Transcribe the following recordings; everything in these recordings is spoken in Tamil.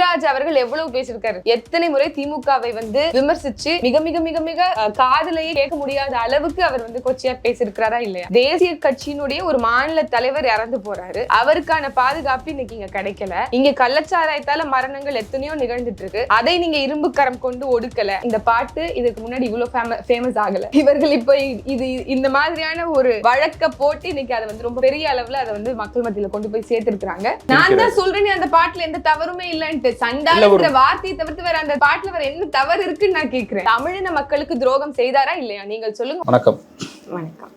ராஜ் அவர்கள் எவ்வளவு பேசியிருக்காரு? எத்தனை முறை திமுகவை வந்து விமர்சிச்சு மிக மிக மிக மிக காதுலயே கேட்க முடியாத அளவுக்கு அவர் வந்து கொச்சியா பேசியிருக்கிறாரா இல்லையா? தேசிய கட்சியினுடைய ஒரு மாநில தலைவர் இறந்து போறாரு. அவருக்கான பாதுகாப்பு இன்னைக்கு இங்க கிடைக்கல. இங்க கள்ளச்சாராயத்தால மரணங்கள் எத்தனையோ நிகழ்ந்துட்டு இருக்கு அதை நீங்க இரும்பு கரம் கொண்டு ஒடுக்கல. இந்த பாட்டு இதுக்கு முன்னாடி இவ்வளவு ஃபேமஸ் ஆகல. இவர்கள் இப்ப இது இந்த மாதிரியான ஒரு வழக்க போட்டு இன்னைக்கு அதை வந்து ரொம்ப பெரிய அளவுல அதை வந்து மக்கள் மத்தியில கொண்டு போய் சேர்த்திருக்கிறாங்க. நான் தான் சொல்றேன் அந்த பாட்டுல எந்த தவறுமே இல்லன்ட்டு சண்டாளுங்கிற வார்த்தையை தவிர்த்து வேற அந்த பாட்டுல வேற என்ன தவறு இருக்குன்னு நான் கேக்குறேன். தமிழின மக்களுக்கு துரோகம் செய்தாரா இல்லையா? நீங்கள் சொல்லுங்க. வணக்கம். வணக்கம்.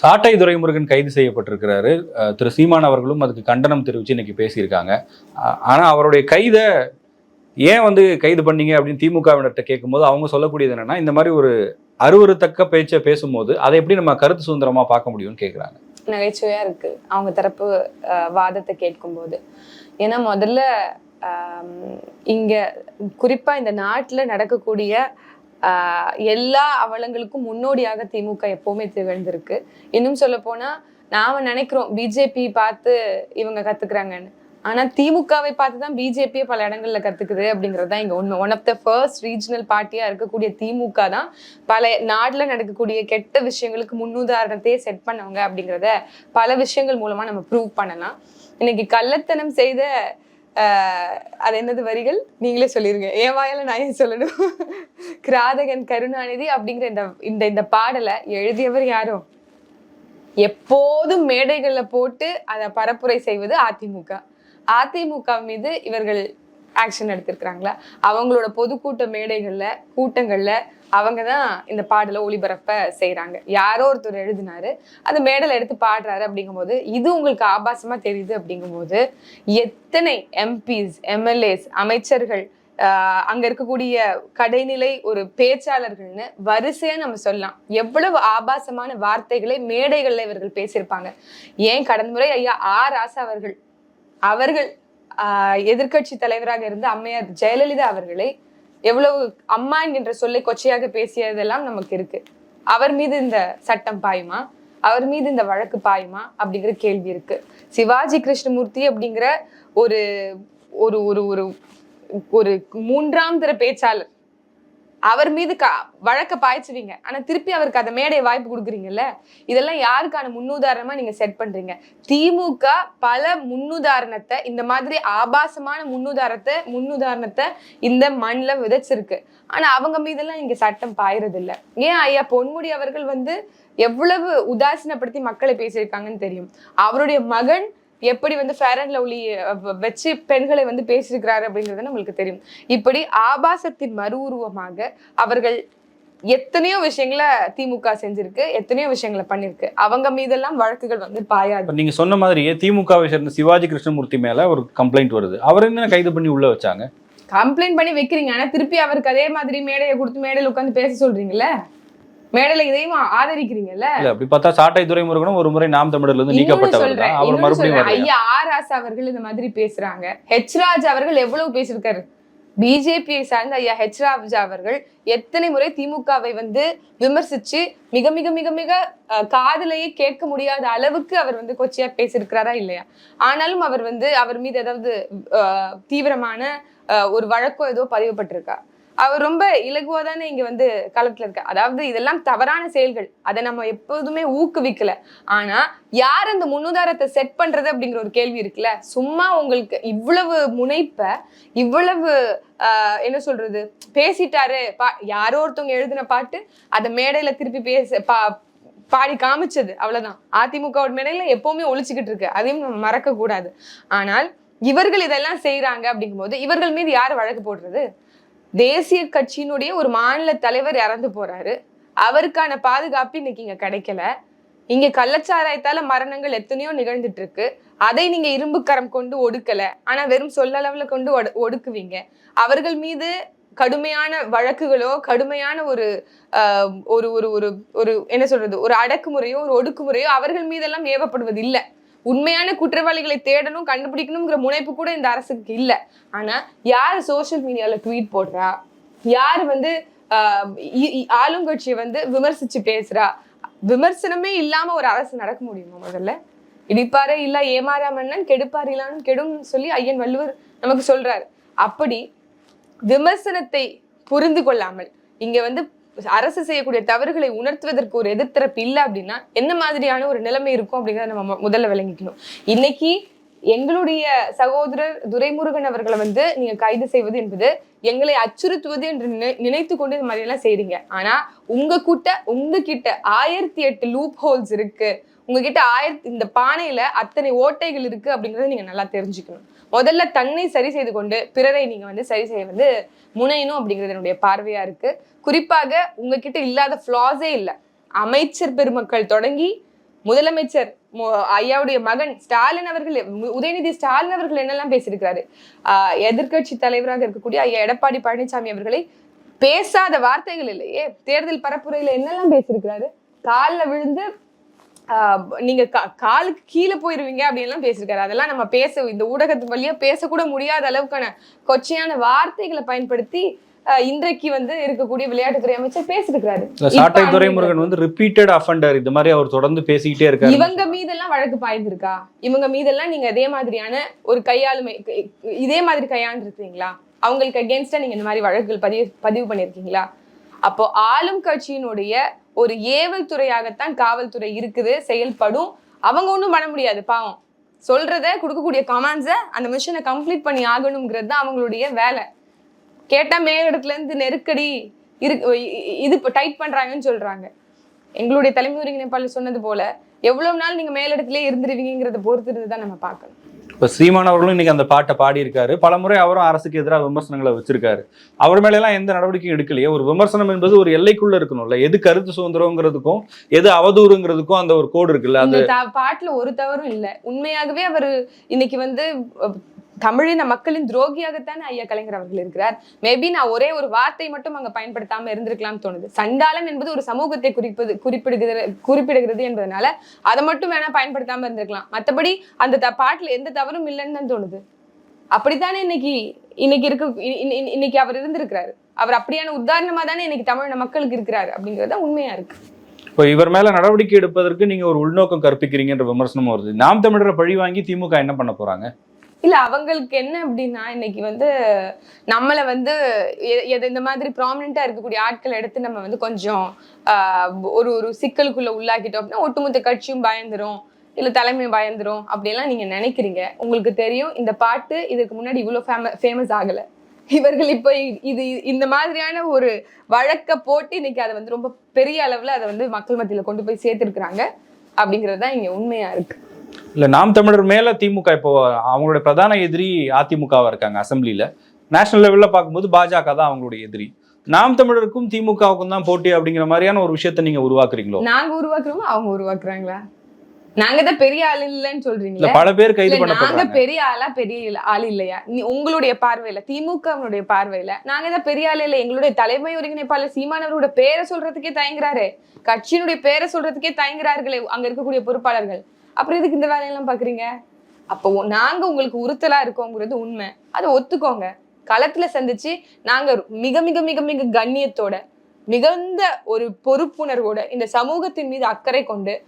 சாட்டை துரைமுருகன் கைது செய்யப்பட்டிருக்கிறாரு. திரு சீமான் அவர்களும் அதுக்கு கண்டனம் தெரிவித்து இன்னைக்கு பேசியிருக்காங்க. அஹ் ஆனா அவருடைய கைதை ஏன் வந்து கைது பண்ணீங்க அப்படின்னு திமுகவினர்கிட்ட கேட்கும்போது அவங்க சொல்லக்கூடியது என்னன்னா இந்த மாதிரி ஒரு அருவருத்தக்க பேச்சை பேசும்போது அதை எப்படி நம்ம கருத்து சுதந்திரமா பார்க்க முடியும்னு கேட்குறாங்க நகைச்சுவையா இருக்கு. அவங்க தரப்பு வாதத்தை கேட்கும்போது. ஏன்னா முதல்ல இங்கே குறிப்பாக இந்த நாட்டில் நடக்கக்கூடிய எல்லா அவலங்களுக்கும் முன்னோடியாக திமுக எப்போவுமே திகழ்ந்திருக்கு. இன்னும் சொல்ல போனால் நாம் நினைக்கிறோம் பிஜேபி பார்த்து இவங்க கற்றுக்குறாங்கன்னு ஆனால் திமுகவை பார்த்து தான் பிஜேபியே பல இடங்களில் கற்றுக்குது அப்படிங்கிறது தான் இங்கே உண்மை. One of the first regional பார்ட்டியாக இருக்கக்கூடிய திமுக தான் பல நாட்டில் நடக்கக்கூடிய கெட்ட விஷயங்களுக்கு முன்னுதாரணத்தையே செட் பண்ணவங்க அப்படிங்கிறத பல விஷயங்கள் மூலமாக நம்ம ப்ரூவ் பண்ணலாம். இன்னைக்கு கள்ளத்தனம் செய்த அது என்னது வரிகள்? நீங்களே சொல்லிருங்க. என் வாயால நான் ஏன் சொல்லணும்? கிராதகன் கருணாநிதி அப்படிங்கிற இந்த இந்த இந்த பாடலை எழுதியவர் யாரோ? எப்போதும் மேடைகளில் போட்டு அதை பரப்புரை செய்வது அதிமுக. அதிமுக மீது இவர்கள் ஆக்ஷன் எடுத்திருக்கிறாங்களா? அவங்களோட பொதுக்கூட்ட மேடைகளில் கூட்டங்களில் அவங்க தான் இந்த பாடலை ஒளிபரப்ப செய்யறாங்க யாரோ ஒருத்தர் எழுதினாரு அந்த மேடல் எடுத்து பாடுறாரு அப்படிங்கும்போது இது உங்களுக்கு ஆபாசமா தெரியுது அப்படிங்கும்போது எத்தனை எம்பிஸ் எம்எல்ஏஸ் அமைச்சர்கள் அங்க இருக்கக்கூடிய கடைநிலை ஒரு பேச்சாளர்கள்னு வரிசையா நம்ம சொல்லலாம். எவ்வளவு ஆபாசமான வார்த்தைகளை மேடைகள்ல இவர்கள் பேசியிருப்பாங்க. ஏன் கடந்த முறை ஐயா ஆர் ராசா அவர்கள் அவர்கள் ஆஹ் எதிர்க்கட்சி தலைவராக இருந்த அம்மையார் ஜெயலலிதா அவர்களை எவ்வளவு அம்மா என்கின்ற சொல்லை கொச்சையாக பேசியதெல்லாம் நமக்கு இருக்கு. அவர் மீது இந்த சட்டம் பாயுமா? அவர் மீது இந்த வழக்கு பாயுமா? அப்படிங்கிற கேள்வி இருக்கு. சிவாஜி கிருஷ்ணமூர்த்தி அப்படிங்கிற ஒரு ஒரு ஒரு ஒரு ஒரு மூன்றாம் தர பேச்சாளர் அவர் மீது க வழக்க பாய்ச்சுவீங்க. ஆனா திருப்பி அவருக்கு அதை மேடை வாய்ப்பு கொடுக்குறீங்கல்ல? இதெல்லாம் யாருக்கான முன்னுதாரணமா நீங்க செட் பண்றீங்க? திமுக பல முன்னுதாரணத்தை இந்த மாதிரி ஆபாசமான முன்னுதாரணத்தை முன்னுதாரணத்தை இந்த மண்ணில் விதைச்சிருக்கு. ஆனா அவங்க மீதெல்லாம் நீங்க சட்டம் பாயறது இல்ல ஏன் ஐயா பொன்முடி அவர்கள் வந்து எவ்வளவு உதாசீனப்படுத்தி மக்களை பேசியிருக்காங்கன்னு தெரியும். அவருடைய மகன் எப்படி வந்து ஃபேர் அண்ட் லவ்லி வச்சு பெண்களை வந்து பேசியிருக்கிறாரு அப்படிங்கிறது நம்மளுக்கு தெரியும். இப்படி ஆபாசத்தின் மறு உருவமாக அவர்கள் எத்தனையோ விஷயங்களை திமுக செஞ்சிருக்கு எத்தனையோ விஷயங்களை பண்ணிருக்கு. அவங்க மீதெல்லாம் வழக்குகள் வந்து பாயாது. நீங்க சொன்ன மாதிரியே திமுகவை சேர்ந்த சிவாஜி கிருஷ்ணமூர்த்தி மேல ஒரு கம்ப்ளைண்ட் வருது. அவர் என்ன கைது பண்ணி உள்ள வச்சாங்க? கம்ப்ளைண்ட் பண்ணி வைக்கிறீங்க. ஆனா திருப்பி அவருக்கு அதே மாதிரி மேடையை கொடுத்து மேடையில உட்காந்து பேச சொல்றீங்கல்ல? மேடையில இதையும் ஆதரிக்கிறீங்கல்ல? இல்ல அப்படி பார்த்தா சாட்டை துரைமுருகனும் ஒரு முறை நாம் தமிழர்ல இருந்து நீக்கப்பட்டவர் அவர் மறுபடியும்? ஐயா ஆர் ராசா அவர்கள் இந்த மாதிரி பேசுறாங்க. ஹெச் ராஜ் அவர்கள் எவ்வளவு பேசியிருக்காரு? பிஜேபியை சார்ந்த ஐயா ஹெச் ராஜா அவர்கள் எத்தனை முறை திமுகவை வந்து விமர்சிச்சு மிக மிக மிக மிக காதுலயே கேட்க முடியாத அளவுக்கு அவர் வந்து கொச்சையா பேசியிருக்கிறாரா இல்லையா? ஆனாலும் அவர் வந்து அவர் மீது ஏதாவது தீவிரமான ஒரு வழக்கோ ஏதோ பதிவுபட்டிருக்கா அவர் ரொம்ப இலகுவா தானே இங்க வந்து களத்துல இருக்க அதாவது இதெல்லாம் தவறான செயல்கள். அதை நம்ம எப்போதுமே ஊக்குவிக்கல. ஆனா யார் அந்த முன்னுதாரத்தை செட் பண்றது அப்படிங்கிற ஒரு கேள்வி இருக்குல்ல? சும்மா உங்களுக்கு இவ்வளவு முனைப்ப இவ்வளவு என்ன சொல்றது பேசிட்டாரு பா யாரோ ஒருத்தவங்க எழுதின பாட்டு அதை மேடையில திருப்பி பேச பா பாடி காமிச்சது. அவ்வளவுதான். அதிமுகவோட மேடையில எப்பவுமே ஒழிச்சுக்கிட்டு இருக்கு. அதையும் நம்ம மறக்க கூடாது ஆனால் இவர்கள் இதெல்லாம் செய்யறாங்க அப்படிங்கும்போது இவர்கள் மீது யார் வழக்கு போடுறது? தேசிய கட்சியினுடைய ஒரு மாநில தலைவர் இறந்து போறாரு. அவருக்கான பாதுகாப்பு இன்னைக்கு இங்க கிடைக்கல. இங்க கள்ளச்சாராயத்தால மரணங்கள் எத்தனையோ நிகழ்ந்துட்டு இருக்கு அதை நீங்க இரும்பு கரம் கொண்டு ஒடுக்கல. ஆனா வெறும் சொல்லளவுல கொண்டு ஒடுக்குவீங்க. அவர்கள் மீது கடுமையான வழக்குகளோ கடுமையான ஒரு ஒரு ஒரு ஒரு ஒரு என்ன சொல்றது ஒரு அடக்குமுறையோ ஒரு ஒடுக்குமுறையோ அவர்கள் மீதெல்லாம் ஏவப்படுவது இல்லை உண்மையான குற்றவாளிகளை தேடணும் கண்டுபிடிக்கணுங்கிற முனைப்பு கூட இந்த அரசுக்கு இல்லை. ஆனா யார் சோஷியல் மீடியாவில் ட்வீட் போடுறா? யார் வந்து ஆஹ், இ- ஆளுங்கட்சியை வந்து விமர்சிச்சு பேசுறா? விமர்சனமே இல்லாம ஒரு அரசு நடக்க முடியுமா முதல்ல? இடிப்பாரே இல்ல ஏமாறா மன்னன் கெடுப்பார் இல்லான்னு கெடும் சொல்லி ஐயன் வள்ளுவர் நமக்கு சொல்றாரு. அப்படி விமர்சனத்தை புரிந்து கொள்ளாமல் இங்க வந்து அரசு செய்யக்கூடிய தவறுகளை உணர்த்துவதற்கு ஒரு எதிர்த்தரப்பு இல்லை அப்படின்னா என்ன மாதிரியான ஒரு நிலைமை இருக்கும் அப்படிங்கிறத நம்ம முதல்ல விளங்கிக்கணும். இன்னைக்கு எங்களுடைய சகோதரர் துரைமுருகன் அவர்களை வந்து நீங்க கைது செய்வது என்பது எங்களை அச்சுறுத்துவது என்று நினை- நினைத்து கொண்டு இந்த மாதிரி எல்லாம் செய்றீங்க. ஆனா உங்க கூட்ட உங்ககிட்ட ஆயிரத்தி எட்டு லூப் ஹோல்ஸ் இருக்கு. உங்ககிட்ட ஆயிரத்தி இந்த பானையில அத்தனை ஓட்டைகள் இருக்கு அப்படிங்கறத நீங்க நல்லா தெரிஞ்சுக்கணும். முதல்ல தன்னை சரி செய்து கொண்டு பிறரை நீங்க வந்து சரி செய்ய வந்து முனையணும் அப்படிங்கிறது என்னுடைய பார்வையா இருக்கு. குறிப்பாக உங்ககிட்ட இல்லாத ஃப்ளாஸே இல்லை. அமைச்சர் பெருமக்கள் தொடங்கி முதலமைச்சர் ஐயாவுடைய மகன் ஸ்டாலின் அவர்கள் உதயநிதி ஸ்டாலின் அவர்கள் என்னெல்லாம் பேசியிருக்கிறாரு? ஆஹ் எதிர்க்கட்சி தலைவராக இருக்கக்கூடிய ஐயா எடப்பாடி பழனிசாமி அவர்களை பேசாத வார்த்தைகள் இல்லையே. தேர்தல் பரப்புரையில என்னெல்லாம் பேசியிருக்கிறாரு? காலில் விழுந்து நீங்க காலுக்கு கீழே போயிருவீங்க அப்படின்லாம் பேசியிருக்காரு. அதெல்லாம் நம்ம பேச இந்த ஊடகத்து வழியா பேசக்கூட முடியாத அளவுக்கான கொச்சையான வார்த்தைகளை பயன்படுத்தி இன்றைக்கு வந்து இருக்கக்கூடிய விளையாட்டுத்துறை அமைச்சர் இப்ப சாட்டை துரைமுருகன் வந்து ரிப்பீட்டட் அஃபண்டர் இது மாதிரி அவர் தொடர்ந்து பேசிக்கிட்டே இருக்காரு. இவங்க மீதெல்லாம் வழக்கு பாய்ந்திருக்கா? இவங்க மீதெல்லாம் நீங்க இதே மாதிரியான ஒரு கையாளுமை இதே மாதிரி கையாண்டிருக்கீங்களா அவங்களுக்கு அகேன்ஸ்டா நீங்க இந்த மாதிரி வழக்குகள் பதிவு பதிவு பண்ணிருக்கீங்களா அப்போ ஆளும் கட்சியினுடைய ஒரு ஏவல் துறையாகத்தான் காவல்துறை இருக்குது செயல்படும். அவங்க ஒன்றும் பண்ண முடியாது பாவம். சொல்றத கொடுக்கக்கூடிய கமாண்ட்ஸை அந்த மிஷனை கம்ப்ளீட் பண்ணி ஆகணுங்கிறது தான் அவங்களுடைய வேலை. கேட்டால் மேலிடத்துலேருந்து நெருக்கடி இருக்கு இது இப்போ டைட் பண்ணுறாங்கன்னு சொல்றாங்க. எங்களுடைய தலைமை ஒருங்கிணைப்பாளர் சொன்னது போல எவ்வளவு நாள் நீங்க மேலிடத்துலேயே இருந்துருவீங்கிறத பொறுத்து இருந்து தான் நம்ம பார்க்கணும். இப்ப சீமான் அவர்களும் இன்னைக்கு அந்த பாட்டை பாடி இருக்காரு பலமுறை அவரும் அரசுக்கு எதிராக விமர்சனங்களை வச்சிருக்காரு. அவர் மேல எல்லாம் எந்த நடவடிக்கையும் எடுக்கலையே. ஒரு விமர்சனம் என்பது ஒரு எல்லைக்குள்ள இருக்கணும்ல. எது கருத்து சுதந்திரங்கிறதுக்கும் எது அவதூறுங்கிறதுக்கும் அந்த ஒரு கோடு இருக்குல்ல. அந்த பாட்டுல ஒரு தவறும் இல்ல. உண்மையாகவே அவர் இன்னைக்கு வந்து தமிழின மக்களின் துரோகியாகத்தானே ஐயா கலைஞர் அவர்கள் இருக்கிறார். மேபி நான் ஒரே ஒரு வார்த்தை மட்டும் அங்க பயன்படுத்தாம இருந்திருக்கலாம்னு தோணுது. சண்டாளம் என்பது ஒரு சமூகத்தை குறிப்பது குறிப்பிடுகிற குறிப்பிடுகிறது என்பதனால அதை மட்டும் வேணா பயன்படுத்தாம இருந்திருக்கலாம். மத்தபடி அந்த த- பாட்டுல எந்த தவறும் இல்லைன்னு தான் தோணுது. அப்படித்தானே இன்னைக்கு இன்னைக்கு இருக்கு இன்னைக்கு அவர் இருந்திருக்கிறாரு. அவர் அப்படியான உதாரணமா தானே இன்னைக்கு தமிழ் மக்களுக்கு இருக்கிறாரு அப்படிங்கறத உண்மையா இருக்கு. இப்போ இவர் மேல நடவடிக்கை எடுப்பதற்கு நீங்க ஒரு உள்நோக்கம் கற்பிக்கிறீங்கன்ற விமர்சனமும் வருது. நாம் தமிழரை பழி வாங்கி திமுக என்ன பண்ண போறாங்க? இல்ல அவங்களுக்கு என்ன அப்படின்னா இன்னைக்கு வந்து நம்மளை வந்து எது இந்த மாதிரி ப்ராமினெண்டா இருக்கக்கூடிய ஆட்களை எடுத்து நம்ம வந்து கொஞ்சம் ஆஹ், ஒரு ஒரு சிக்கலுக்குள்ள உள்ளாக்கிட்டோம் அப்படின்னா ஒட்டுமொத்த கட்சியும் பயந்துரும் இல்ல தலைமை பயந்துரும் அப்படியெல்லாம் நீங்க நினைக்கிறீங்க. உங்களுக்கு தெரியும் இந்த பாட்டு இதுக்கு முன்னாடி இவ்வளவு ஃபேம ஃபேமஸ் ஆகல. இவர்கள் இப்போ இது இந்த மாதிரியான ஒரு வழக்க போட்டு இன்னைக்கு அதை வந்து ரொம்ப பெரிய அளவுல அதை வந்து மக்கள் மத்தியில கொண்டு போய் சேர்த்திருக்கிறாங்க அப்படிங்கிறது தான் இங்க உண்மையா இருக்கு. இல்ல நாம் தமிழர் மேல திமுக இப்போ அவங்களுடைய பிரதான எதிரி அதிமுகவா இருக்காங்க அசெம்பிளில. நேஷனல் லெவல்ல பார்க்கும்போது பாஜக தான் அவங்களுடைய எதிரி. நாம் தமிழருக்கும் திமுகவுக்கும் தான் போட்டி அப்படிங்கிற மாதிரியான ஒரு விஷயத்தை நீங்க உருவாக்குறீங்களோ? நாங்க உருவாக்குறோமா? அவங்க உருவாக்குறாங்களா? நாங்க தான் பெரிய ஆள் இல்லைன்னு இல்ல சொல்றீங்களா பல பேர் கைது இல்ல, நாங்க பெரிய ஆளா பெரிய ஆள் இல்லையா? உங்களுடைய பார்வையில திமுகவினுடைய பார்வையில நாங்க தான் பெரிய ஆள் இல்ல எங்களுடைய தலைமை ஒருங்கிணைப்பாளர் சீமானவரோட பேரை சொல்றதுக்கே தயங்குறாரு. கட்சியினுடைய பேரை சொல்றதுக்கே தயங்குறார்களே அங்க இருக்கக்கூடிய பொறுப்பாளர்கள். அப்புறம் எதுக்கு இந்த வேலையெல்லாம் பாக்குறீங்க? அப்போ நாங்க உங்களுக்கு உறுத்தலா இருக்கோங்கிறது உண்மை. அதை ஒத்துக்கோங்க. களத்துல சந்திச்சு நாங்க மிக மிக மிக மிக கண்ணியத்தோட மிகுந்த ஒரு பொறுப்புணர்வோட இந்த சமூகத்தின் மீது அக்கறை கொண்டு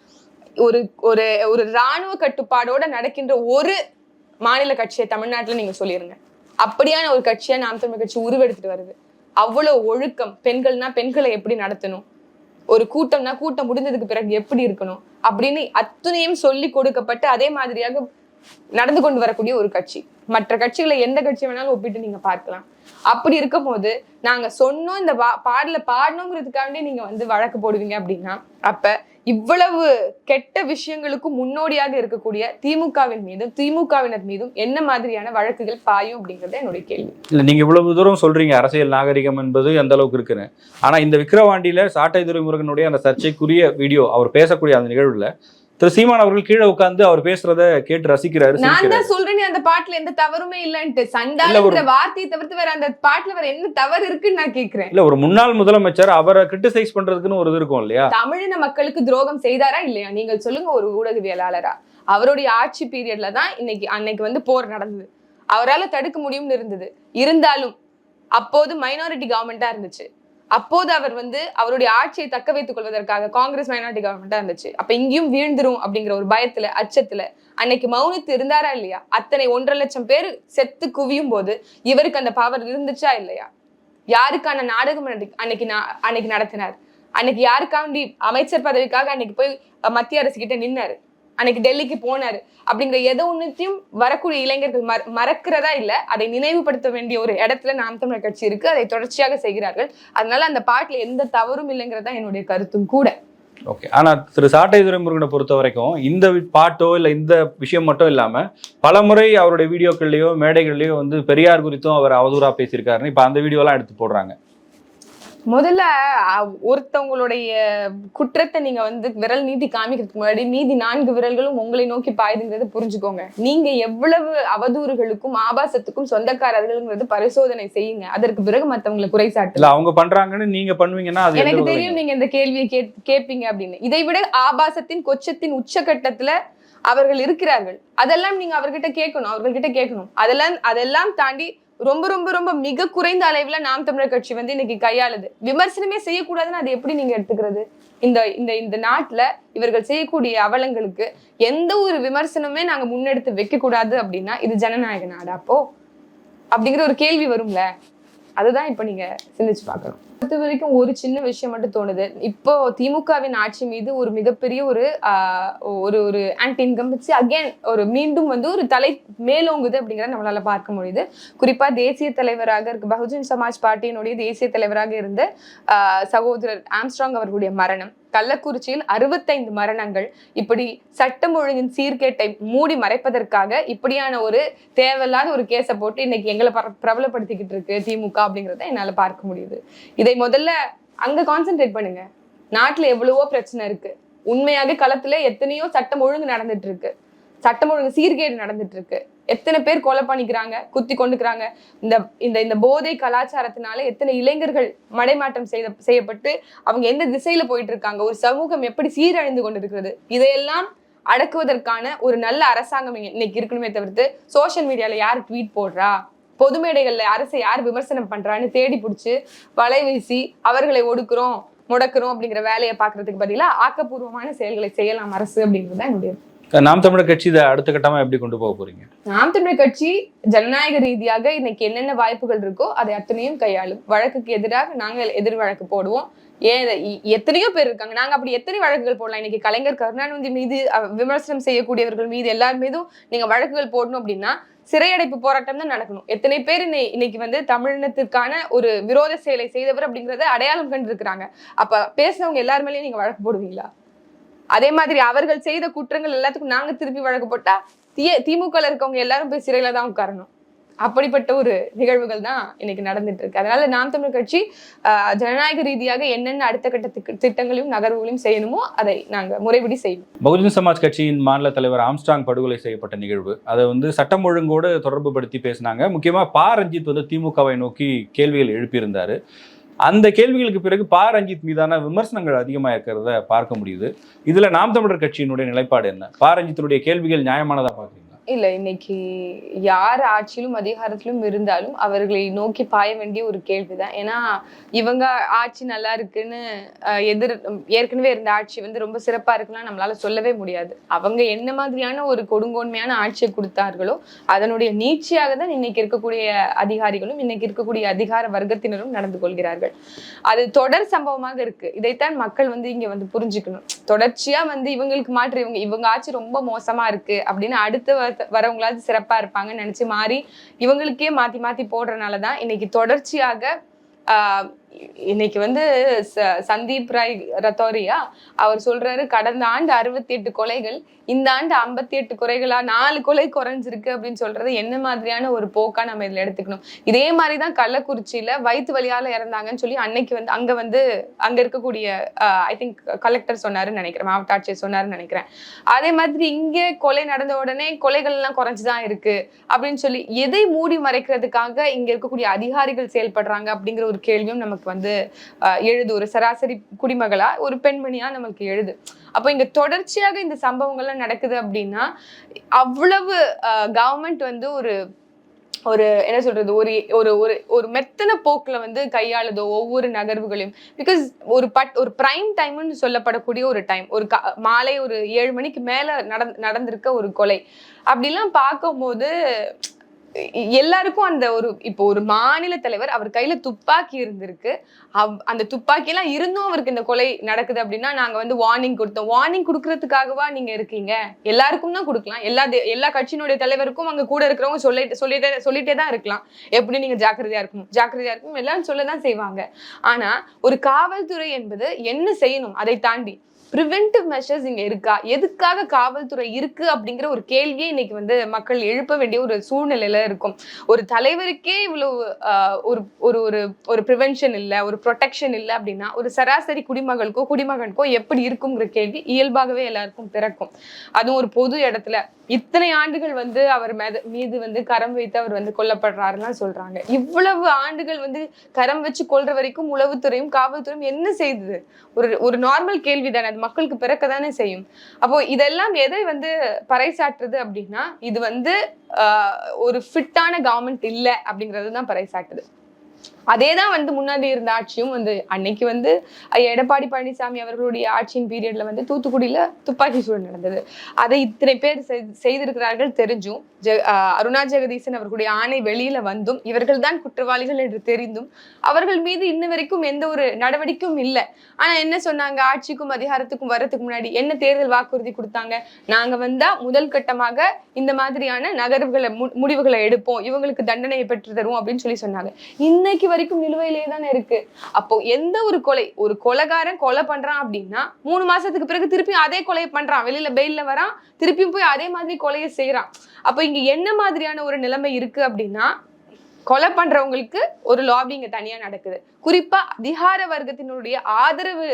ஒரு ஒரு ஒரு ராணுவ கட்டுப்பாடோட நடக்கின்ற ஒரு மாநில கட்சியை தமிழ்நாட்டுல நீங்க சொல்லிருங்க. அப்படியான ஒரு கட்சியா நாம் தமிழ் கட்சி உருவெடுத்துட்டு வருது. அவ்வளவு ஒழுக்கம். பெண்கள்னா பெண்களை எப்படி நடத்தணும்? ஒரு கூட்டம்னா கூட்டம் முடிஞ்சதுக்கு பிறகு எப்படி இருக்கணும் அப்படின்னு அத்துணையும் சொல்லி கொடுக்கப்பட்டு அதே மாதிரியாக நடந்து கொண்டு வரக்கூடிய ஒரு கட்சி. மற்ற கட்சிகளை எந்த கட்சி வேணாலும் ஒப்பிட்டு நீங்க பார்க்கலாம். அப்படி இருக்கும் போது நாங்க சொன்னோம் இந்த பாடல பாடணுங்கிறதுக்காண்டி நீங்க வந்து வழக்கு போடுவீங்க அப்படின்னா அப்ப இவ்வளவு கெட்ட விஷயங்களுக்கு முன்னோடியாக இருக்கக்கூடிய திமுகவின் மீதும் திமுகவினர் மீதும் என்ன மாதிரியான வழக்குகள் பாயும் அப்படிங்கிறது என்னுடைய கேள்வி. இல்லை நீங்க இவ்வளவு தூரம் சொல்றீங்க அரசியல் நாகரிகம் என்பது எந்த அளவுக்கு இருக்குன்னு. ஆனா இந்த விக்கிரவாண்டியில் சாட்டை துறைமுருகனுடைய அந்த சர்ச்சைக்குரிய வீடியோ அவர் பேசக்கூடிய அந்த நிகழ்வுல திரு சீமான் அவர்கள் கீழே உட்கார்ந்து அவர் பேசுறத கேட்டு ரசிக்கிறாரு நான் தான் சொல்றேனே அந்த பாட்டுல எந்த தவறுமே இல்லன்ட்டு. சண்டாளங்கிற வார்த்தையை தவிர்த்து வேற அந்த பாட்டுல வேற என்ன தவறு இருக்குன்னு நான் கேக்குறேன். இல்ல ஒரு முன்னாள் முதலமைச்சர் அவரை கிரிட்டிசைஸ் பண்றதுக்குன்னு ஒரு இது இருக்கும் இல்லையா? தமிழின மக்களுக்கு துரோகம் செய்தாரா இல்லையா? நீங்கள் சொல்லுங்க ஒரு ஊடகவியலாளரா. அவருடைய ஆட்சி பீரியட்ல தான் இன்னைக்கு அன்னைக்கு வந்து போர் நடந்தது. அவரால தடுக்க முடியும்னு இருந்தது. இருந்தாலும் அப்போது மைனாரிட்டி கவர்மெண்டா இருந்துச்சு. அப்போது அவர் வந்து அவருடைய ஆட்சியை தக்க வைத்துக் கொள்வதற்காக காங்கிரஸ் மைனாரிட்டி கவர்மெண்டா இருந்துச்சு. அப்ப இங்கேயும் வீழ்ந்துரும் அப்படிங்கிற ஒரு பயத்துல அச்சத்துல அன்னைக்கு மௌனித்து இருந்தாரா இல்லையா? அத்தனை ஒன்றரை லட்சம் பேர் செத்து குவியும் போது இவருக்கு அந்த பவர் இருந்துச்சா இல்லையா? யாருக்கான நாடகம் அன்னைக்கு- அன்னைக்கு அன்னைக்கு நடத்தினார்? அன்னைக்கு யாருக்காண்டி அமைச்சர் பதவிக்காக அன்னைக்கு போய் மத்திய அரசு கிட்ட நின்னாரு? அன்னைக்கு டெல்லிக்கு போனாரு. அப்படிங்கிற எதோ ஒன்றுத்தையும் வரக்கூடிய இளைஞர்கள் மற மறக்கிறதா இல்லை அதை நினைவுபடுத்த வேண்டிய ஒரு இடத்துல நாம் தமிழர் கட்சி இருக்கு. அதை தொடர்ச்சியாக செய்கிறார்கள். அதனால அந்த பாட்டில் எந்த தவறும் இல்லைங்கிறது தான் என்னுடைய கருத்தும் கூட. ஓகே. ஆனால் திரு சாட்டை துரைமுருகனை பொறுத்த வரைக்கும் இந்த பாட்டோ இல்லை இந்த விஷயம் மட்டும் இல்லாமல் பலமுறை அவருடைய வீடியோக்கள்லையோ மேடைகள்லையோ வந்து பெரியார் குறித்தும் அவர் அவதூறாக பேசியிருக்காருன்னு இப்போ அந்த வீடியோலாம் எடுத்து போடுறாங்க. முதல்ல ஒருத்தவங்களுடைய குற்றத்தை நீங்க வந்து விரல் நீட்டி காமிக்கிறதுக்கு முன்னாடி மீதி நான்கு விரல்களும் உங்களை நோக்கி பாயுதுங்கிறத புரிஞ்சுக்கோங்க. நீங்க எவ்வளவு அவதூறுகளுக்கும் ஆபாசத்துக்கும் சொந்தக்காரர்கள்ங்கிறது பரிசோதனை செய்யுங்க. அதற்கு பிறகு மத்தவங்களை குறை சாட்டு. அவங்க பண்றாங்கன்னு நீங்க பண்ணுவீங்கன்னா எனக்கு தெரியும்? நீங்க இந்த கேள்வியை கே கேட்பீங்க அப்படின்னு. இதை விட ஆபாசத்தின் கொச்சத்தின் உச்சகட்டத்துல அவர்கள் இருக்கிறார்கள். அதெல்லாம் நீங்க அவர்கிட்ட கேட்கணும் அவர்கள்கிட்ட கேட்கணும். அதெல்லாம் அதெல்லாம் தாண்டி ரொம்ப ரொம்ப ரொம்ப மிக குறைந்த அளவுல நாம் தமிழர் கட்சி வந்து இன்னைக்கு கையாளுது. விமர்சனமே செய்யக்கூடாதுன்னு அது எப்படி நீங்க எடுத்துக்கிறது? இந்த இந்த இந்த நாட்டுல இவர்கள் செய்யக்கூடிய அவலங்களுக்கு எந்த ஒரு விமர்சனமே நாங்க முன்னெடுத்து வைக்க கூடாது அப்படின்னா இது ஜனநாயக நாடு அப்போ? அப்படிங்கிற ஒரு கேள்வி வரும்ல. அதுதான் இப்ப நீங்க சிந்திச்சு பாக்கணும் பொறுத்த வரைக்கும் ஒரு சின்ன விஷயம் மட்டும் தோணுது. இப்போ திமுகவின் ஆட்சி மீது ஒரு மிகப்பெரிய ஒரு ஒரு ஒரு ஆன்டி இன்கம்பன்சி அகைன் ஒரு மீண்டும் வந்து ஒரு தலை மேலோங்குது அப்படிங்கிறத நம்மளால பார்க்க முடியுது. குறிப்பா தேசிய தலைவராக இருக்கு பகுஜன் சமாஜ் பார்ட்டியினுடைய தேசிய தலைவராக இருந்த சகோதரர் ஆம்ஸ்ட்ராங் அவர்களுடைய மரணம். கள்ளக்குறிச்சியில் அறுபத்தைந்து மரணங்கள். இப்படி சட்டம் ஒழுங்கின் சீர்கேட்டை மூடி மறைப்பதற்காக இப்படியான ஒரு தேவையில்லாத ஒரு கேஸை போட்டு இன்னைக்கு எங்களை பர- பிரபலப்படுத்திக்கிட்டு இருக்கு திமுக அப்படிங்கிறத என்னால் பார்க்க முடியுது. இதை முதல்ல அங்க கான்சென்ட்ரேட் பண்ணுங்க. நாட்டுல எவ்வளவோ பிரச்சனை இருக்கு. உண்மையாக களத்துல எத்தனையோ சட்டம் ஒழுங்கு நடந்துட்டு இருக்கு. சட்டம் ஒழுங்கு சீர்கேடு நடந்துட்டு இருக்கு. எத்தனை பேர் கொலை பண்ணிக்கிறாங்க குத்தி கொண்டுக்கிறாங்க இந்த இந்த இந்த போதை கலாச்சாரத்தினால எத்தனை இளைஞர்கள் மடைமாற்றம் செய்த செய்யப்பட்டு அவங்க எந்த திசையில போயிட்டு இருக்காங்க ஒரு சமூகம் எப்படி சீரழிந்து கொண்டிருக்கிறது இதையெல்லாம் அடக்குவதற்கான ஒரு நல்ல அரசாங்கம் இன்னைக்கு இருக்கணுமே தவிர்த்து சோஷியல் மீடியால யார் ட்வீட் போடுறா? பொது மேடைகள்ல அரசை யார் விமர்சனம் பண்றான்னு தேடி பிடிச்சி வலை வீசி அவர்களை ஒடுக்குறோம் முடக்கிறோம் அப்படிங்கிற வேலையை பார்க்கறதுக்கு பதிலா ஆக்கப்பூர்வமான செயல்களை செய்யலாம் அரசு அப்படிங்கிறது தான் என்னுடைய நாம் தமிழர் கட்சி இதை அடுத்த கட்டமா எப்படி கொண்டு போக போறீங்க? நாம் தமிழர் கட்சி ஜனநாயக ரீதியாக இன்னைக்கு என்னென்ன வாய்ப்புகள் இருக்கோ அதை அத்தனையும் கையாளும். வழக்குக்கு எதிராக நாங்கள் எதிர் வழக்கு போடுவோம். ஏன் எத்தனையோ பேர் இருக்காங்க. நாங்க அப்படி எத்தனை வழக்குகள் போடலாம்? இன்னைக்கு கலைஞர் கருணாநிதி மீது விமர்சனம் செய்யக்கூடியவர்கள் மீது எல்லார் மீதும் நீங்க வழக்குகள் போடணும் அப்படின்னா சிறையடைப்பு போராட்டம் தான் நடக்கணும். எத்தனை பேர் இன்னை- இன்னைக்கு வந்து தமிழினத்திற்கான ஒரு விரோத செயலை செய்தவர் அப்படிங்கறத அடையாளம் கண்டிருக்கிறாங்க. அப்ப பேசுறவங்க எல்லாருமே நீங்க வழக்கு போடுவீங்களா? அதே மாதிரி அவர்கள் செய்த குற்றங்கள் எல்லாத்துக்கும் நாங்க திருப்பி வழக்கு போட்டா தி திமுகல இருக்கவங்க எல்லாரும் போய் சிறையில தான் உட்காரணும். அப்படிப்பட்ட ஒரு நிகழ்வுகள் தான் இன்னைக்கு நடந்துட்டு இருக்கு. அதனால நாம் தமிழ் கட்சி ஜனநாயக ரீதியாக என்னென்ன அடுத்த கட்ட திட்டங்களையும் நகர்வுகளையும் செய்யணுமோ அதை நாங்கள் முறைப்படி செய்வோம். பகுஜன் சமாஜ் கட்சியின் மாநில தலைவர் ஆம்ஸ்டாங் படுகொலை செய்யப்பட்ட நிகழ்வு. அதை வந்து சட்டம் ஒழுங்கோடு தொடர்பு படுத்தி பேசினாங்க. முக்கியமாக பா. ரஞ்சித் வந்து திமுகவை நோக்கி கேள்விகள் எழுப்பியிருந்தாரு. அந்த கேள்விகளுக்கு பிறகு பா. ரஞ்சித் மீதான விமர்சனங்கள் அதிகமாக இருக்கிறத பார்க்க முடியுது. இதுல நாம் தமிழர் கட்சியினுடைய நிலைப்பாடு என்ன? பா. ரஞ்சித்தினுடைய கேள்விகள் நியாயமானதாக பார்க்குறீங்க? இல்ல இன்னைக்கு யார் ஆட்சியிலும் அதிகாரத்திலும் இருந்தாலும் அவர்களை நோக்கி பாய வேண்டிய ஒரு கேள்விதான். ஏன்னா இவங்க ஆட்சி நல்லா இருக்குன்னு எதிர் ஏற்கனவே இருந்த ஆட்சி வந்து ரொம்ப சிறப்பா இருக்குன்னா நம்மளால சொல்லவே முடியாது. அவங்க என்ன மாதிரியான ஒரு கொடுங்கோன்மையான ஆட்சியை கொடுத்தார்களோ அதனுடைய நீட்சியாக தான் இன்னைக்கு இருக்கக்கூடிய அதிகாரிகளும் இன்னைக்கு இருக்கக்கூடிய அதிகார வர்க்கத்தினரும் நடந்து கொள்கிறார்கள். அது தொடர் சம்பவமாக இருக்கு. இதைத்தான் மக்கள் வந்து இங்க வந்து புரிஞ்சுக்கணும். தொடர்ச்சியா வந்து இவங்களுக்கு மாற்று இவங்க இவங்க ஆட்சி ரொம்ப மோசமா இருக்கு அப்படின்னு அடுத்த வரவங்களாவது சிறப்பா இருப்பாங்கன்னு நினைச்சு மாறி இவங்களுக்கே மாத்தி மாத்தி போடுறதுனாலதான் இன்னைக்கு தொடர்ச்சியாக ஆஹ் இன்னைக்கு வந்து ச- சந்தீப் ராய் ரத்தோரியா அவர் சொல்றாரு கடந்த ஆண்டு அறுபத்தி எட்டு கொலைகள் இந்த ஆண்டு ஐம்பத்தி எட்டு குறைகளா நாலு கொலை குறைஞ்சிருக்கு அப்படின்னு சொல்றது என்ன மாதிரியான ஒரு போக்கா நம்ம இதுல எடுத்துக்கணும். இதே மாதிரிதான் கள்ளக்குறிச்சியில வயிற்று வழியால இறந்தாங்கன்னு சொல்லி அன்னைக்கு வந்து அங்க வந்து அங்க இருக்கக்கூடிய ஐ திங்க் கலெக்டர் சொன்னாருன்னு நினைக்கிறேன் மாவட்ட ஆட்சியர் சொன்னாருன்னு நினைக்கிறேன். அதே மாதிரி இங்க கொலை நடந்த உடனே கொலைகள் எல்லாம் குறைஞ்சுதான் இருக்கு அப்படின்னு சொல்லி எதை மூடி மறைக்கிறதுக்காக இங்க இருக்கக்கூடிய அதிகாரிகள் செயல்படுறாங்க அப்படிங்கிற ஒரு கேள்வியும் நமக்கு வந்து எழுது. ஒரு சராசரி குடிமகளா ஒரு பெண்மணியா நமக்கு எழுது. அப்போ இங்க தொடர்ச்சியாக இந்த சம்பவங்கள்லாம் நடக்குது அப்படின்னா அவ்வளவு கவர்மெண்ட் வந்து ஒரு ஒரு என்ன சொல்றது ஒரு ஒரு ஒரு ஒரு மெத்தன போக்குல வந்து கையாளுதோ ஒவ்வொரு நகர்வுகளையும். பிகாஸ் ஒரு பட் ஒரு பிரைம் டைம்னு சொல்லப்படக்கூடிய ஒரு டைம் ஒரு மாலை ஒரு ஏழு மணிக்கு மேல நடந் நடந்திருக்க ஒரு கொலை. அப்படிலாம் பார்க்கும்போது எல்லாருக்கும் அந்த ஒரு இப்போ ஒரு மாநில தலைவர் அவர் கையில துப்பாக்கி இருந்திருக்கு. அவ் அந்த துப்பாக்கி எல்லாம் இருந்தும் அவருக்கு இந்த கொலை நடக்குது அப்படின்னா நாங்க வந்து வார்னிங் கொடுத்தோம். வார்னிங் கொடுக்கறதுக்காகவா நீங்க இருக்கீங்க? எல்லாருக்கும் தான் கொடுக்கலாம். எல்லா எல்லா கட்சியினுடைய தலைவருக்கும் அங்க கூட இருக்கிறவங்க சொல்லிட்டு சொல்லிட்டே சொல்லிட்டே தான் இருக்கலாம். எப்படி நீங்க ஜாக்கிரதையா இருக்கணும்? ஜாக்கிரதையா இருக்கணும். எல்லாரும் சொல்லதான் செய்வாங்க. ஆனா ஒரு காவல்துறை என்பது என்ன செய்யணும்? அதை தாண்டி ப்ரிவென்டிவ் மெஷர்ஸ் இங்கே இருக்கா? எதுக்காக காவல்துறை இருக்குது அப்படிங்கிற ஒரு கேள்வியை இன்னைக்கு வந்து மக்கள் எழுப்ப வேண்டிய ஒரு சூழ்நிலையில இருக்கும். ஒரு தலைவருக்கே இவ்வளோ ஒரு ஒரு ஒரு ஒரு ப்ரிவென்ஷன் இல்லை ஒரு ப்ரொடெக்ஷன் இல்லை அப்படின்னா ஒரு சராசரி குடிமகளுக்கோ குடிமகனுக்கோ எப்படி இருக்குங்கிற கேள்வி இயல்பாகவே எல்லாருக்கும் பிறக்கும். அதுவும் ஒரு பொது இடத்துல. இத்தனை ஆண்டுகள் வந்து அவர் மேத மீது வந்து கரம் வைத்து அவர் வந்து கொல்லப்படுறாருலாம் சொல்றாங்க. இவ்வளவு ஆண்டுகள் வந்து கரம் வச்சு கொள்ற வரைக்கும் உளவுத்துறையும் காவல்துறையும் என்ன செய்தது? ஒரு ஒரு நார்மல் கேள்வி தானே மக்களுக்கு பிறக்க தானே செய்யும். அப்போ இதெல்லாம் எதை வந்து பறைசாற்றுறது அப்படின்னா இது வந்து ஒரு ஃபிட்டான கவர்மெண்ட் இல்லை அப்படிங்கிறது தான் பறைசாட்டுது. அதே தான் வந்து முன்னாடி இருந்த ஆட்சியும் வந்து அன்னைக்கு வந்து எடப்பாடி பழனிசாமி அவர்களுடைய ஆட்சியின் பீரியட்ல வந்து தூத்துக்குடியில துப்பாக்கி சூடு நடந்தது. அதை இத்தனை பேர் செய்திருக்கிறார்கள் தெரிஞ்சும் அருணா ஜெகதீசன் அவர்களுடைய ஆணை வெளியில வந்தும் இவர்கள் தான் குற்றவாளிகள் என்று தெரிந்தும் அவர்கள் மீது இன்ன வரைக்கும் எந்த ஒரு நடவடிக்கையும் இல்லை. ஆனா என்ன சொன்னாங்க? ஆட்சிக்கும் அதிகாரத்துக்கும் வர்றதுக்கு முன்னாடி என்ன தேர்தல் வாக்குறுதி கொடுத்தாங்க? நாங்க வந்தா முதல் கட்டமாக இந்த மாதிரியான நகர்வுகளை முடிவுகளை எடுப்போம். இவங்களுக்கு தண்டனையை பெற்று தருவோம் அப்படின்னு சொல்லி சொன்னாங்க. இன்னைக்கு வரைக்கும் நிலுவையிலேயே தானே இருக்கு. அப்போ எந்த ஒரு கொலை ஒரு கொலைகாரன் கொலை பண்றான் அப்படின்னா மூணு மாசத்துக்கு பிறகு திருப்பியும் அதே கொலையை பண்றான். வெளியில பெயில்ல வரான் திருப்பியும் போய் அதே மாதிரி கொலையை செய்யறான் அப்போ இங்க என்ன மாதிரியான ஒரு நிலைமை இருக்கு அப்படின்னா கொலை பண்றவங்களுக்கு ஒரு லாபி இங்க தனியா நடக்குது. குறிப்பா அதிகார வர்க்கத்தினுடைய ஆதரவு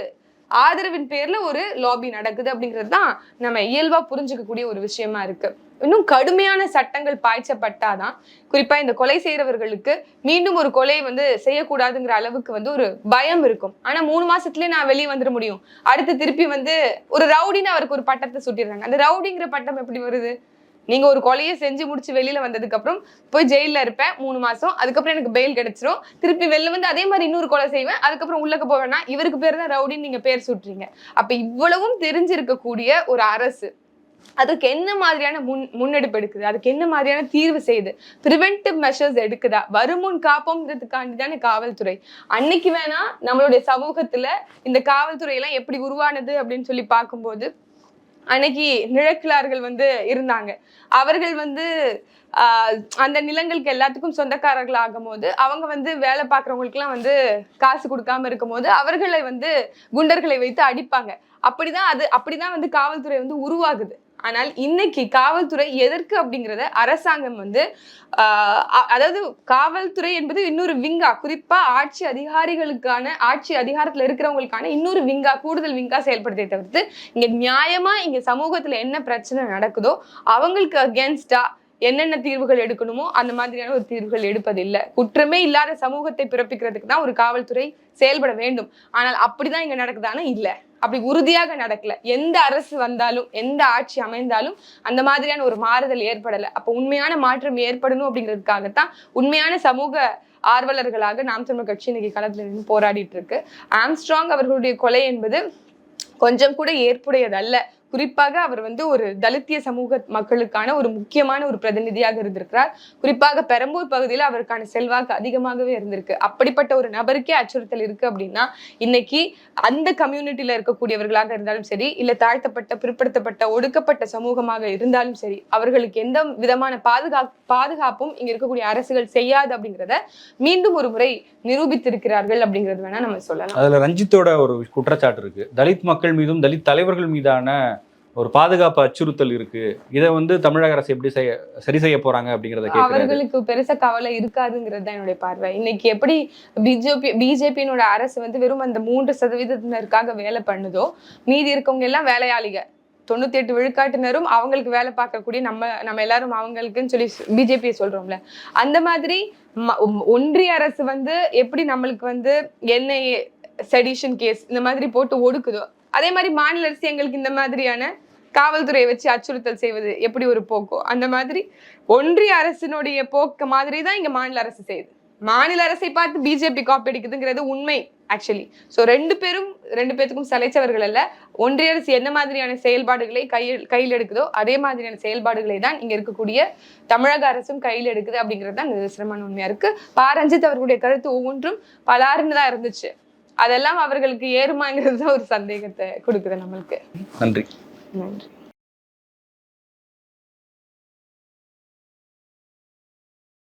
ஆதரவின் பேர்ல ஒரு லாபி நடக்குது அப்படிங்கிறது தான் நம்ம இயல்பா புரிஞ்சுக்கக்கூடிய ஒரு விஷயமா இருக்கு. இன்னும் கடுமையான சட்டங்கள் பாய்ச்சப்பட்டாதான் குறிப்பா இந்த கொலை செய்யறவர்களுக்கு மீண்டும் ஒரு கொலையை வந்து செய்யக்கூடாதுங்கிற அளவுக்கு வந்து ஒரு பயம் இருக்கும். ஆனா மூணு மாசத்துலயே நான் வெளியே வந்துட முடியும். அடுத்து திருப்பி வந்து ஒரு ரவுடின்னு அவருக்கு ஒரு பட்டத்தை சுட்டிடுறாங்க. அந்த ரவுடிங்கிற பட்டம் எப்படி வருது? நீங்க ஒரு கொலையை செஞ்சு முடிச்சு வெளியில வந்ததுக்கு அப்புறம் போய் ஜெயில இருப்பேன் மூணு மாசம். அதுக்கப்புறம் எனக்கு பெயில் கிடைச்சிரும். திருப்பி வெளில வந்து அதே மாதிரி இன்னொரு கொலை செய்வேன். அதுக்கப்புறம் உள்ளக்க போவேன்னா இவருக்கு பேர் தான் ரவுடின்னு நீங்க பேர் சுட்டுறீங்க. அப்ப இவ்வளவும் தெரிஞ்சிருக்கக்கூடிய ஒரு அரசு அதுக்கு என்ன மாதிரியான முன் முன்னெடுப்பு எடுக்குது? அதுக்கு என்ன மாதிரியான தீர்வு செய்யுது? ப்ரிவென்டிவ் மெஷர்ஸ் எடுக்குதா? வருமுன் காப்போங்கிறதுக்காண்டி தானே காவல்துறை. அன்னைக்கு வேணா நம்மளுடைய சமூகத்துல இந்த காவல்துறை எல்லாம் எப்படி உருவானது அப்படின்னு சொல்லி பார்க்கும்போது அன்னைக்கு நிழக்கிழார்கள் வந்து இருந்தாங்க. அவர்கள் வந்து ஆஹ், அந்த நிலங்களுக்கு எல்லாத்துக்கும் சொந்தக்காரர்கள் ஆகும்போது அவங்க வந்து வேலை பார்க்குறவங்களுக்குலாம் வந்து காசு கொடுக்காம இருக்கும்போது அவர்களை வந்து குண்டர்களை வைத்து அடிப்பாங்க. அப்படிதான் அது அப்படிதான் வந்து காவல்துறை வந்து உருவாகுது. ஆனால் இன்னைக்கு காவல்துறை எதற்கு அப்படிங்கிறத அரசாங்கம் வந்து ஆஹ் அதாவது காவல்துறை என்பது இன்னொரு விங்கா. குறிப்பா ஆட்சி அதிகாரிகளுக்கான ஆட்சி அதிகாரத்துல இருக்கிறவங்களுக்கான இன்னொரு விங்கா கூடுதல் விங்கா செயல்படுத்தே தவிர்த்து இங்க நியாயமா இங்க சமூகத்துல என்ன பிரச்சனை நடக்குதோ அவங்களுக்கு அகேன்ஸ்டா என்னென்ன தீர்வுகள் எடுக்கணுமோ அந்த மாதிரியான ஒரு தீர்வுகள் எடுப்பதில்லை. குற்றமே இல்லாத சமூகத்தை பிறப்பிக்கிறதுக்கு தான் ஒரு காவல்துறை செயல்பட வேண்டும். ஆனால் அப்படிதான் இங்க நடக்குதானா இல்லை. அப்படி உறுதியாக நடக்கல. எந்த அரசு வந்தாலும் எந்த ஆட்சி அமைந்தாலும் அந்த மாதிரியான ஒரு மாறுதல் ஏற்படல. அப்ப உண்மையான மாற்றம் ஏற்படணும் அப்படிங்கிறதுக்காகத்தான் உண்மையான சமூக ஆர்வலர்களாக நாம் தமிழ் கட்சி இன்னைக்கு களத்துல நின்று போராடிட்டு இருக்கு. ஆம்ஸ்ட்ராங் அவர்களுடைய கொலை என்பது கொஞ்சம் கூட ஏற்புடையதல்ல. குறிப்பாக அவர் வந்து ஒரு தலித்திய சமூக மக்களுக்கான ஒரு முக்கியமான ஒரு பிரதிநிதியாக இருந்திருக்கிறார். குறிப்பாக பெரம்பூர் பகுதியில் அவருக்கான செல்வாக்கு அதிகமாகவே இருந்திருக்கு. அப்படிப்பட்ட ஒரு நபருக்கே அச்சுறுத்தல் இருக்கு அப்படின்னா இன்னைக்கு அந்த கம்யூனிட்டியில இருக்கக்கூடியவர்களாக இருந்தாலும் சரி இல்ல தாழ்த்தப்பட்ட பிற்படுத்தப்பட்ட ஒடுக்கப்பட்ட சமூகமாக இருந்தாலும் சரி அவர்களுக்கு எந்த விதமான பாதுகா பாதுகாப்பும் இங்க இருக்கக்கூடிய அரசுகள் செய்யாது அப்படிங்கிறத மீண்டும் ஒரு முறை நிரூபித்திருக்கிறார்கள் அப்படிங்கிறது வேணா நம்ம சொல்லலாம். அதுல ரஞ்சித்தோட ஒரு குற்றச்சாட்டு இருக்கு. தலித் மக்கள் மீதும் தலித் தலைவர்கள் மீதான ஒரு பாதுகாப்பு அச்சுறுத்தல் இருக்கு. இதை வந்து தமிழக அரசு எப்படி செய்ய சரி செய்ய போறாங்க அப்படிங்கறத அவர்களுக்கு பெருசா கவலை இருக்காதுங்கிறது தான் என்னுடைய பார்வை. இன்னைக்கு எப்படி பிஜேபி பிஜேபியினோட அரசு வந்து வெறும் அந்த மூன்று சதவீதத்தினருக்காக வேலை பண்ணுதோ மீதி இருக்கவங்க எல்லாம் வேலையாளிக தொண்ணூத்தி எட்டு விழுக்காட்டினரும் அவங்களுக்கு வேலை பார்க்கக்கூடிய நம்ம நம்ம எல்லாரும் அவங்களுக்குன்னு சொல்லி பிஜேபியை சொல்றோம்ல. அந்த மாதிரி ம- ஒ- ஒன்றிய அரசு வந்து எப்படி நம்மளுக்கு வந்து என்ன செடிஷன் கேஸ் இந்த மாதிரி போட்டு ஒடுக்குதோ அதே மாதிரி மாநில அரசு எங்களுக்கு இந்த மாதிரியான காவல்துறையை வச்சு அச்சுறுத்தல் செய்வது எப்படி ஒரு போக்கோ? அந்த மாதிரி ஒன்றிய அரசினுடைய போக்கு மாதிரி தான் இங்க மாநில அரசு செய்யுது. மாநில அரசை பார்த்து பிஜேபி காப்பி அடிக்குதுங்கிறது உண்மை ஆக்சுவலி ஸோ ரெண்டு பேரும் ரெண்டு பேத்துக்கும் சலைச்சவர்கள் அல்ல. ஒன்றிய அரசு என்ன மாதிரியான செயல்பாடுகளை கையில் கையில் எடுக்குதோ அதே மாதிரியான செயல்பாடுகளை தான் இங்க இருக்கக்கூடிய தமிழக அரசும் கையில் எடுக்குது அப்படிங்கிறது தான் நிதர்சனமான உண்மையா இருக்கு. பா. ரஞ்சித் அவர்களுடைய கருத்து ஒவ்வொன்றும் பலாருன்னு தான் இருந்துச்சு. அதெல்லாம் அவர்களுக்கு ஏறுமாங்கிறது ஒரு சந்தேகத்தை கொடுக்குது நம்மளுக்கு. நன்றி. நன்றி.